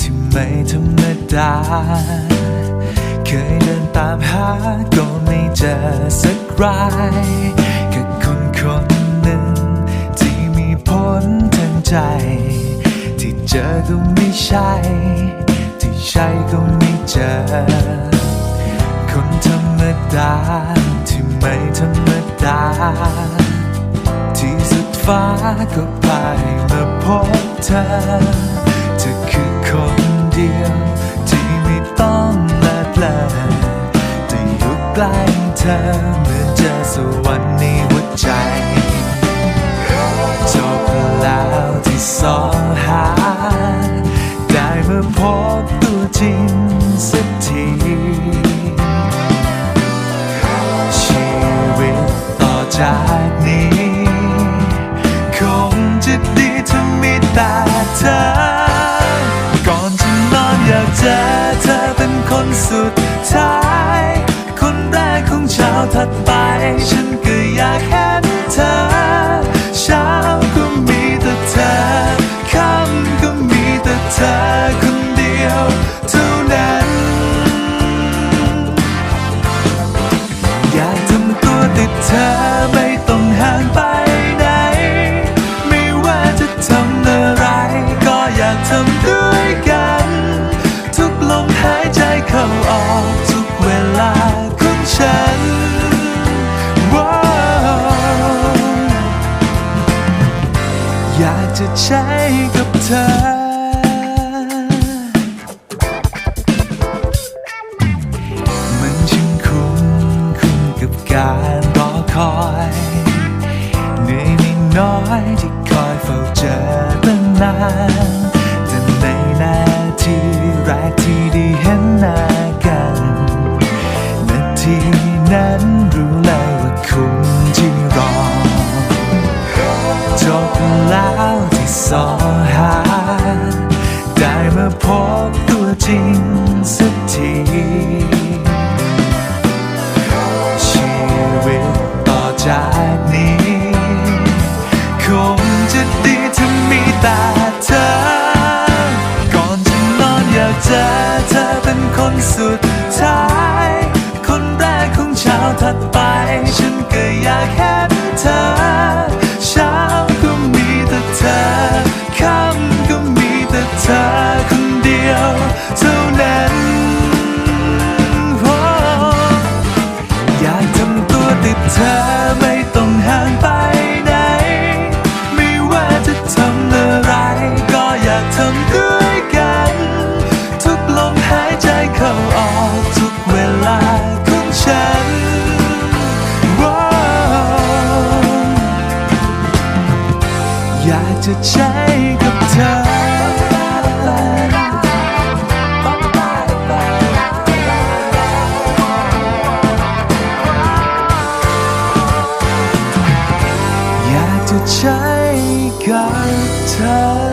ที่ไม่ธรรมดา เคยเดินตามหาก็ไม่เจอสักรายกับคนคนหนึ่ง ที่มีผลทางใจ ที่เจอก็ไม่ใช่ ที่ใช่ก็ไม่เจอ คนธรรมดา ที่ไม่ธรรมดา ที่สุดฟ้าก็พไปมาพบเธอ อนเจอสวรรค์ในหัวใจจบแล้วที่สองหา ได้เมาพบตัวจริงสักทีชีวิตต่อจากนี้ คงจะดีถ้ามีแต่เธอ ก่อนจะนอนอยากเจอเธอเป็นคนสุด ด้วยกัน ทุกลมหายใจเข้าออกทุกเวลาของฉันอยากจะใช้กับเธอมันช่างคุ้มคุ้มกับการรอคอยเหนื่อยไม่น้อยที่คอยเฝ้าเจอตั้งนาน พบตัวจริงสักทีชีวิตต่อจากนี้ คงจะดีถ้ามีแต่เธอ ก่อนจะนอนอยากเจอเธอเป็นคนสุดท้าย คนแรกของเช้าถัดไป ฉันก็อยากเห็ ธอไม่ต้องห่างไปไหน ไม่ว่าจะทำอะไร ก็อยากทำด้วยกัน ทุกลมหายใจเข้าออกทุกเวลาของฉันว้าอยากจะใช้ ใช้กับเธอ